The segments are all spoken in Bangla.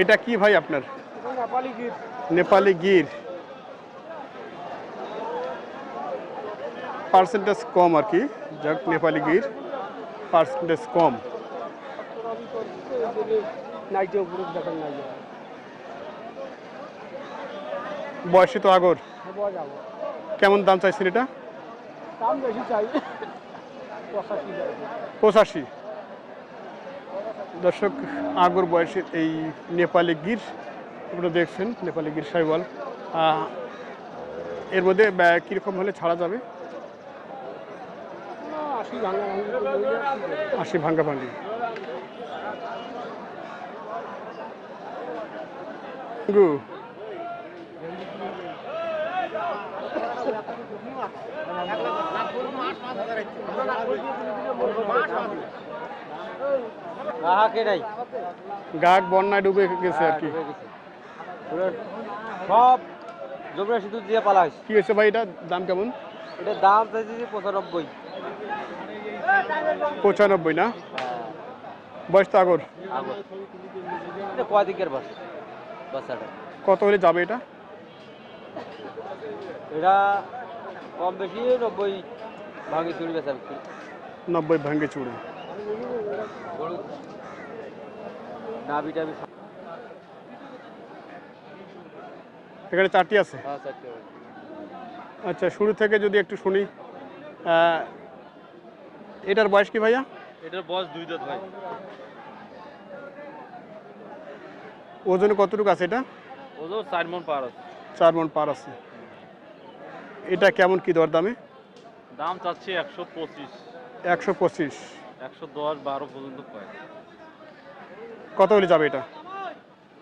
এটা কি ভাই আপনার? নেপালি গির। পার্সেন্টেজ কম আর কি। যাক নেপালি গির। পার্সেন্টেজ কম। বয়সে তো আগর। কেমন দাম চাইছেন এটা? দাম বেশি চাই। পঁচাশি। দর্শক, আগর বয়সের এই নেপালি গির, আপনারা দেখছেন নেপালি গির সাইওয়াল। এর মধ্যে কীরকম হলে ছাড়া যাবে? আশি ভাঙ্গা ভাঙ্গি। গু গ্রাহকে বন্যায় ডুবে গেছে আর কি। সব জমিরা শুধু দিয়ে পালা হয়েছে। কি হয়েছে ভাই এটা? দাম কেমন? এটা দাম চাইছে পঁচানব্বই। পঁচানব্বই না? বয়স তো আগর। আগর। এটা কয় বাস? বাচ্চাটা কত হলে যাবে এটা? এটা কম বেশি নব্বই ভাঙি চুরি বেচা বিক্রি নব্বই ভাঙ্গে চুড়ে নাবি টাবি এখানে চারটি আছে? হ্যাঁ আচ্ছা শুরু থেকে যদি একটু শুনি এটার বয়স কি ভাইয়া? এটার বয়স দুই দাঁত ভাই। ওজনে কতটুকু আছে এটা? ওজন চার মন পার আছে। চার মন পার আছে। এটা কেমন কি দর দামে চাচ্ছি একশো পঁচিশ। একশো পঁচিশ। একশো দশ বারো পর্যন্ত কত হলে যাবে এটা?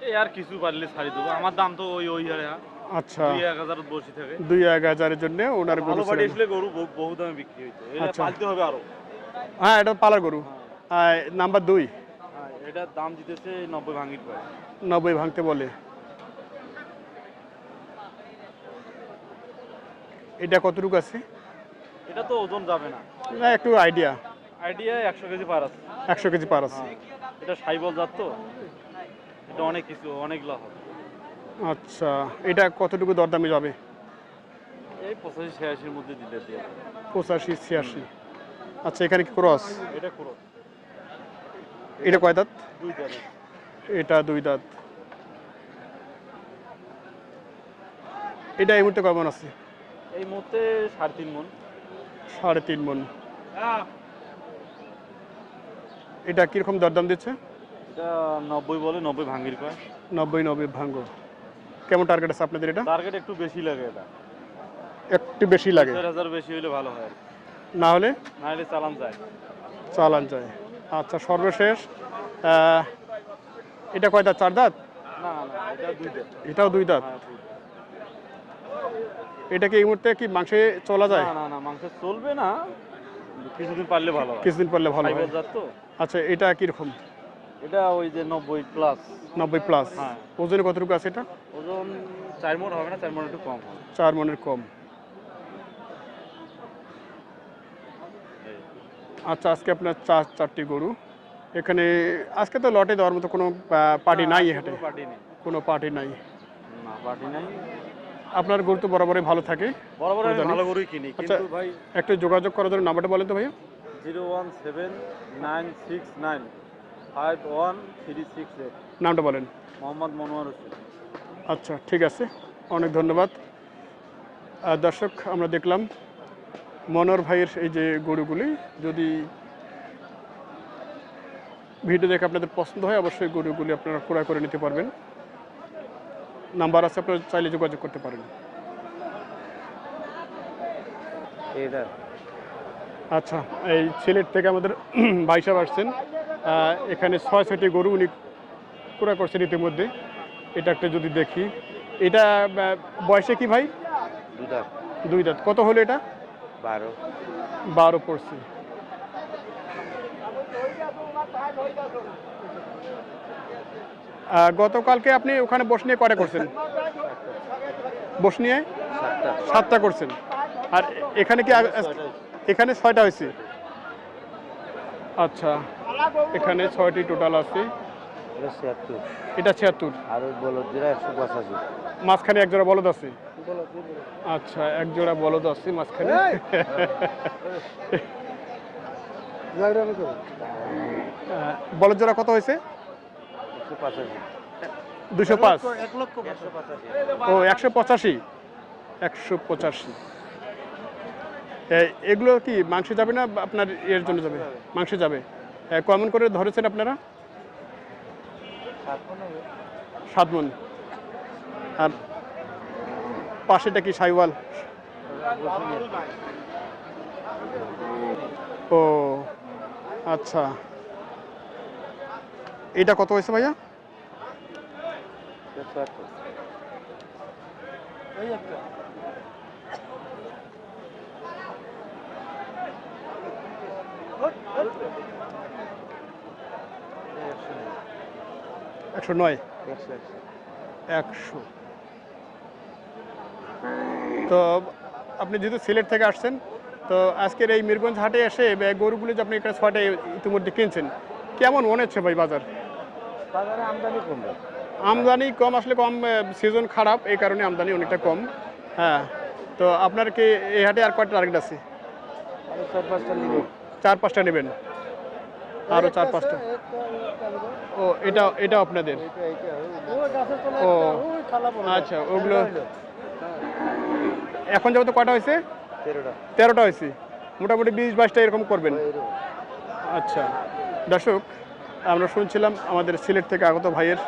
এই আর কিছু পারলে ছাড়ি দেবো। আমার দাম তো ওই ওই হারে হ্যাঁ। আচ্ছা। দুই এক হাজার বসি থাকে। দুই এক হাজারের জন্য ওনার গরু বাড়ি আসলে গরু বহু- দামে বিক্রি হইতো। এটা আচ্ছা। পালতে হবে আরও। হ্যাঁ এটা পালার গরু। আহ, নাম্বার দুই? হ্যাঁ এটার দাম দিতেছে নব্বই ভাঙির পায় নব্বই ভাঙতে বলে। এটা কতটুকু আছে? এটা তো ওজন যাবে না। না একটু আইডিয়া আইডিয়া একশো কেজি পার আছে। একশো কেজি পার আছে। হ্যাঁ। এটা সাইবল জাত তো। এটা অনেক কিছু অনেক লাভ আচ্ছা এটা কতটুকু দরদামে যাবে? এই পঁচাশি ছিয়াশির মধ্যে দিতে দিয়ে পঁচাশি ছিয়াশি। আচ্ছা এখানে কি ক্রস? এটা করো এটা কয় দাঁত? দুই দাঁড়ে এটা দুই দাঁত। এটা এই মুহূর্তে কেমন আছে? এই মুহূর্তে সাড়ে তিন মন। সাড়ে তিন মন। এটা কীরকম দরদাম দিচ্ছে? এটা নব্বই বলে নব্বই পায় নব্বই নব্বই ভাঙ্গো। কেমন টার্গেট আছে আপনাদের এটা? টার্গেট একটু বেশি লাগে এটা। একটু বেশি লাগে। হাজার বেশি হলে ভালো হয়। না হলে? না হলে চালান যায়। চালান যায়। আচ্ছা সর্বশেষ এটা কয় দাঁত? চার দাঁত। এটাও দুই দাঁত? হ্যাঁ, দুই দাঁত। এটা কি এই মুহূর্তে কি মাংসে চলা যায়? না না না চলবে না। কিছুদিন পারলে ভালো কিছুদিন পরলে ভালো হয়। তো। আচ্ছা এটা কীরকম? এটা ওই যে নব্বই প্লাস নব্বই প্লাস হ্যাঁ। ওজনে কতটুকু আছে এটা? ওজন চার মন হবে না চার মন একটু কম হবে। চার মনের কম। আচ্ছা আজকে আপনার চার চারটি গরু। এখানে আজকে তো লটে দেওয়ার মতো কোনো পার্টি নাই হাটে কোনো পার্টি নেই। কোনো পার্টি নাই? না পার্টি নাই। আপনার গরু তো বরাবরই ভালো থাকে। আমি ভালো গরুই কিনি আচ্ছা। কিন্তু ভাই একটু যোগাযোগ করার জন্য নাম্বারটা বলেন তো ভাইয়া। Zero one seven nine six nine five one three six eight. নামটা বলেন। মোহাম্মদ মনোয়ার হোসেন। আচ্ছা ঠিক আছে। অনেক ধন্যবাদ। আর দর্শক আমরা দেখলাম মনোর ভাইয়ের এই যে গরুগুলি যদি ভিডিও দেখে আপনাদের পছন্দ হয় অবশ্যই গরুগুলি আপনারা ক্রয় করে নিতে পারবেন। নাম্বার আছে আপনারা চাইলে যোগাযোগ করতে পারেন। আচ্ছা এই সিলেট থেকে আমাদের ভাই সাহেব আসছেন। এখানে ছয় ছয়টি গরু উনি ক্রয় করছেন ইতিমধ্যে। এটা একটা যদি দেখি। এটা বয়সে কি ভাই? দুই দাঁত। কত হলো এটা? বারো। বারো পড়ছে। গতকালকে আপনি ওখানে বস নিয়ে কটা করছেন? বস নিয়ে সাতটা করছেন। আর এখানে কি এখানে ছয়টা হয়েছে? আচ্ছা এখানে ছয়টি টোটাল আছে। এটা ছিয়াত্তর। আর বলদ যেটা একশো পঁচাশি। মাঝখানে এক জোড়া বলদ আছে? আচ্ছা এক জোড়া বলদ আছে মাঝখানে। বলদ জোড়া কত হয়েছে? দুশো পাঁচ। ও একশো পঁচাশি। একশো পঁচাশি। এগুলো কি মাংস যাবে না আপনার এর জন্য যাবে? মাংস যাবে। কেমন করে ধরেছেন আপনারা? সাত মন আর পাশেটা কি সাইওয়াল? ও আচ্ছা। এটা কত হয়েছে ভাইয়া? একশো নয়? একশো। তো আপনি যেহেতু সিলেট থেকে আসছেন, তো আজকের এই মিরগঞ্জ হাটে এসে গরুগুলো যে আপনি এখানে ছয়টা ইতিমধ্যে কিনছেন, কেমন মনে হচ্ছে ভাই বাজার? বাজারে আমদানি কমবে? আমদানি কম আসলে কম সিজন খারাপ এই কারণে আমদানি অনেকটা কম। হ্যাঁ তো আপনার কি এই হাটে আর কয়টা টার্গেট আছে? চার পাঁচটা নিব চার পাঁচটা নেবেন? আরও চার পাঁচটা। ও এটা এটা আপনাদের? ও আচ্ছা ওগুলো এখন যাব তো কয়টা হয়েছে? তেরোটা। হয়েছে। মোটামুটি বিশ বাইশটা এরকম করবেন। আচ্ছা। দর্শক আমরা শুনছিলাম আমাদের সিলেট থেকে আগত ভাইয়ের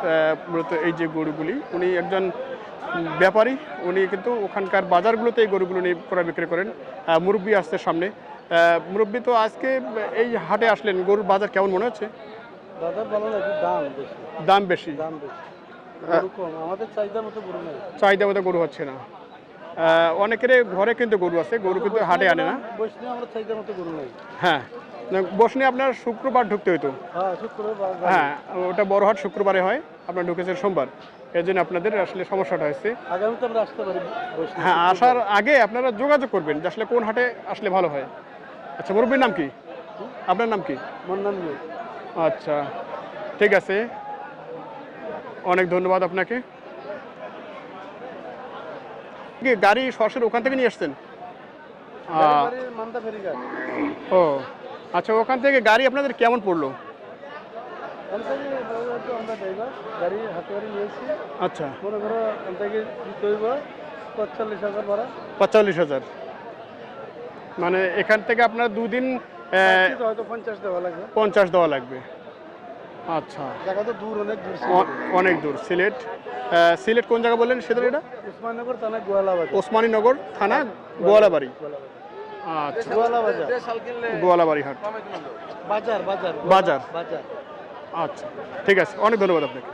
মূলত এই যে গরুগুলি উনি একজন ব্যাপারী উনি কিন্তু ওখানকার বাজারগুলোতে এই গরুগুলো নিয়ে ক্রয় বিক্রি করেন মুরব্বী আসছে সামনে। মুরব্বি তো আজকে এই হাটে আসলেন গরুর বাজার কেমন মনে হচ্ছে? দাম বেশি। দাম বেশি। দাম বেশি। গরু কম আমাদের চাহিদা মতো গরু হচ্ছে না। অনেকের ঘরে কিন্তু গরু আছে গরু কিন্তু হাটে আনে না। হ্যাঁ। বসনে আপনার শুক্রবার ঢুকতে হতো হ্যাঁ হ্যাঁ ওটা বড় হাট শুক্রবারে হয় আপনার ঢুকেছেন সোমবার। এর জন্য আপনাদের আসলে সমস্যাটা হয়েছে। হ্যাঁ আসার আগে আপনারা যোগাযোগ করবেন যে আসলে কোন হাটে আসলে ভালো হয়। আচ্ছা মুরব্বীর নাম কি? আপনার নাম কি? আচ্ছা ঠিক আছে। অনেক ধন্যবাদ আপনাকে। কি গাড়ি সরাসরি ওখান থেকে নিয়ে আসছেন? ও। আচ্ছা ওখান থেকে গাড়ি আপনাদের কেমন পড়ল? আচ্ছা। পঁয়তাল্লিশ হাজার মানে এখান থেকে আপনার দুদিন পঞ্চাশ দেওয়া লাগবে। পঞ্চাশ দেওয়া লাগবে। আচ্ছা। জায়গা তো দূর অনেক দূর অনেক দূর। সিলেট সিলেট কোন জায়গা বললেন সেটা এটা উসমাননগর থানা গোয়ালাবাজার ওসমানীনগর থানা গোয়ালাবাড়ি। আচ্ছা। গোয়ালাবাড়ি হাট বাজার। বাজার। আচ্ছা। ঠিক আছে অনেক ধন্যবাদ আপনাকে।